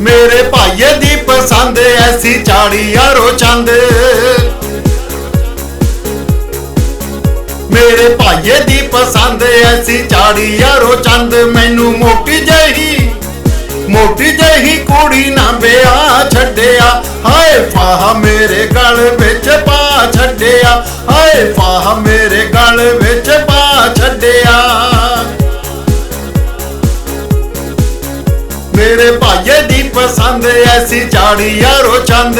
ਮੇਰੇ ਭਾਈਏ ਦੀ ਪਸੰਦ ਐਸੀ ਚਾੜੀ ਯਾਰੋ ਚੰਦ। ਮੇਰੇ ਭਾਈਏ ਦੀ ਪਸੰਦ ਐਸੀ ਚਾੜੀ ਯਾਰੋ ਚੰਦ। ਮੈਨੂੰ ਮੋਟੀ ਜਹੀ ਮੋਟੀ ਜਹੀ ਕੁੜੀ ਨਾ ਬਿਆ ਛੱਡਿਆ। ਹਾਏ ਫਾਹ ਮੇਰੇ ਗਲ ਵਿੱਚ ਪਾ ਛੱਡਿਆ। ਹਾਏ ਫਾਹ ਮੇਰੇ ਗਲ ਵਿੱਚ ਪਾ ਛੱਡਿਆ। ਮੇਰੇ ਭਾਈਏ ਦੀ ਪਸੰਦ, ਐਸੀ ਚਾੜੀ ਯਾਰੋ ਚੰਦ।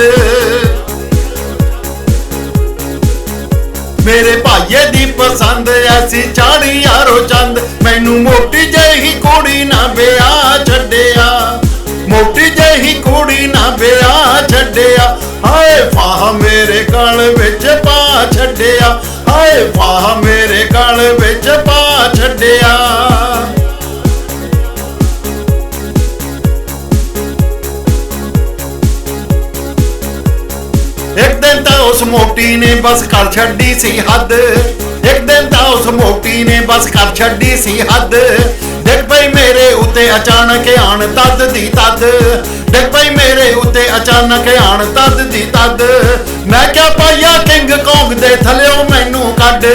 ਮੇਰੇ ਭਾਈਏ ਦੀ ਪਸੰਦ, ਐਸੀ ਚਾੜੀ ਯਾਰੋ ਚੰਦ। ਮੈਨੂੰ ਮੋਟੀ ਜਿਹੀ ਕੁੜੀ ਨਾ ਵਿਆਹ ਛੱਡਿਆ। ਮੋਟੀ ਜਿਹੀ ਕੁੜੀ ਨਾ ਵਿਆਹ ਛੱਡਿਆ। ਹਾਏ, ਫਾਹ ਮੇਰੇ ਗਲ ਵਿੱਚ ਪਾ ਛੱਡਿਆ। ਹਾਏ, ਫਾਹ ਮੇਰੇ ਇੱਕ ਦਿਨ ਤਾਂ ਉਸ ਮੋਟੀ ਨੇ ਬਸ ਕਰ ਛੱਡੀ ਸੀ ਹੱਦ। ਇੱਕ ਦਿਨ ਤਾਂ ਉਸ ਮੋਟੀ ਨੇ ਬਸ ਕਰ ਛੱਡੀ ਸੀ ਹੱਦ। ਡਿੱਗ ਪਈ ਮੇਰੇ ਉੱਤੇ ਅਚਾਨਕ ਆਣ ਤਦ ਦੀ ਤਦ। ਡਿੱਗ ਪਈ ਮੇਰੇ ਉੱਤੇ ਅਚਾਨਕ ਆਣ ਤਦ ਦੀ ਤਦ। ਮੈਂ ਕਿਹਾ ਪਾਇਆ ਕਿੰਗ ਕੌਂਗ ਦੇ ਥਲਿਓ ਮੈਨੂੰ ਕੱਢ।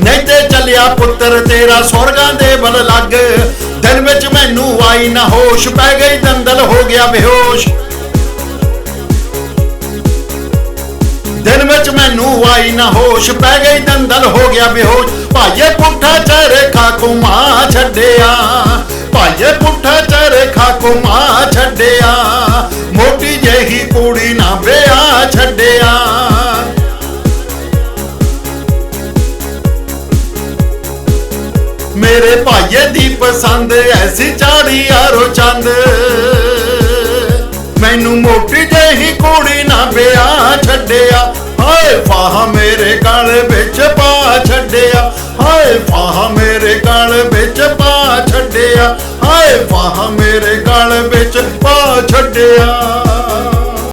ਨਹੀਂ ਤੇ ਚੱਲਿਆ ਪੁੱਤਰ ਤੇਰਾ ਸਵਰਗਾਂ ਦੇ ਬਲ ਲੱਗ। ਦਿਨ ਵਿੱਚ ਮੈਨੂੰ ਆਈ ਨਾ ਹੋਸ਼, ਪੈ ਗਈ ਦੰਦਲ, ਹੋ ਗਿਆ ਬੇਹੋਸ਼। ਵਿੱਚ ਮੈਨੂੰ ਆਈ ਨਾ ਹੋਸ਼, ਪੈ ਗਈ ਦੰਦਲ, ਹੋ ਗਿਆ ਬੇਹੋਸ਼। ਭਾਈਏ ਪੁੱਠਾ ਚਰਖਾ ਕੁਮਾ ਛੱਡਿਆ। ਭਾਈਏ ਪੁੱਠਾ ਚਰਖਾ ਕੁਮਾ ਛੱਡਿਆ। ਮੋਟੀ ਜਿਹੀ ਕੁੜੀ ਨਾ ਵਿਆਹ ਛੱਡਿਆ। ਮੇਰੇ ਭਾਈਏ ਦੀ ਪਸੰਦ ਐਸੀ ਚਾੜੀ ਯਾਰੋ ਚੰਦ। ਫਾਹ ਮੇਰੇ ਗਲ ਵਿੱਚ ਪਾ ਛੱਡਿਆ। ਹਾਏ, ਫਾਹ ਮੇਰੇ ਗਲ ਵਿੱਚ ਪਾ ਛੱਡਿਆ। ਹਾਏ, ਫਾਹ ਮੇਰੇ ਗਲ ਵਿੱਚ ਪਾ ਛੱਡਿਆ।